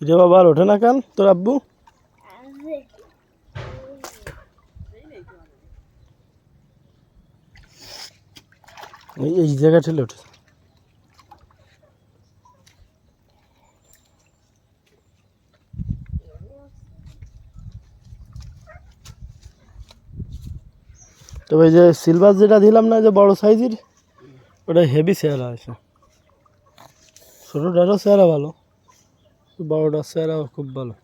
রে বাবা আর ওঠে না কেন তোর আব্বু? এই এই জায়গা তবে যে সিলভার যেটা দিলাম না, যে বড় সাইজের ওটা হেভি চেহারা আছে। ছোটোটারও চেহারা ভালো, বড়টার চেহারা খুব ভালো।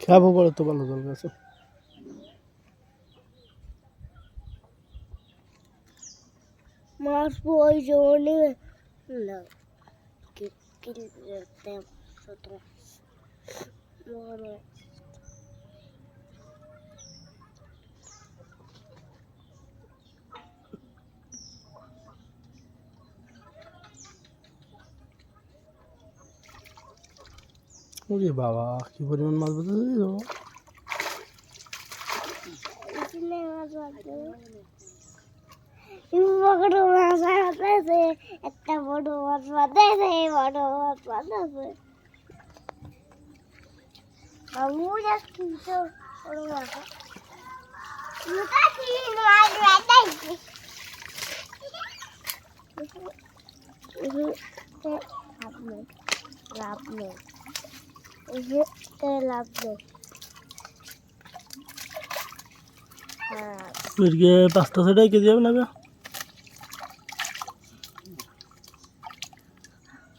খাব পরে তো ভালো জল গেছে মাছ প্রয়োজনে না কিনতে ছোট বড় ওরে বাবা কি পরিমাণ মাছ বেঁধে দেবো এখানে মাছ বাঁধতে বড় মাছ বাঁধতেছে একটা বড় মাছ বাঁধতেছে বড় মাছ বাঁধতেছে বাবু যাচ্ছি তো বড় মাছ মুখা তিন মাছ বাঁধাইছে লাভ নেই লাভ নেই এতে লাভ নেই হ্যাঁ এদিকে পাঁচটা ছটাই কেজি হবে না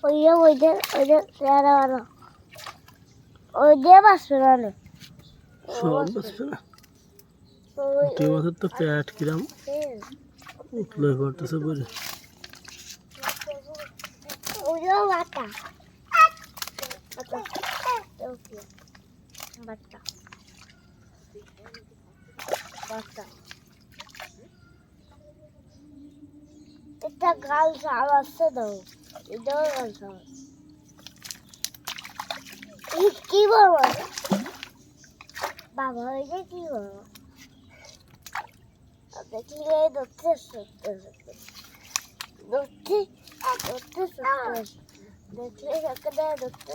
ওই যে ওই যে ওই যে চেহারা ভালো ওই দিয়ে বাঁচবে না। সব বসবে না দুই বছর তো প্যাট কিরাম উঠলে করতেছে বুঝে যে বাটা বাটা বাটা বাটা একটা গাল চাল আসছে তো এটাও গাল চাল কি বাবা বাবা এটা কি বলব দেখলে ধরতে সত্যি সত্যি ধরতে ধরতে সত্যি দেখলে দেয় ধরতে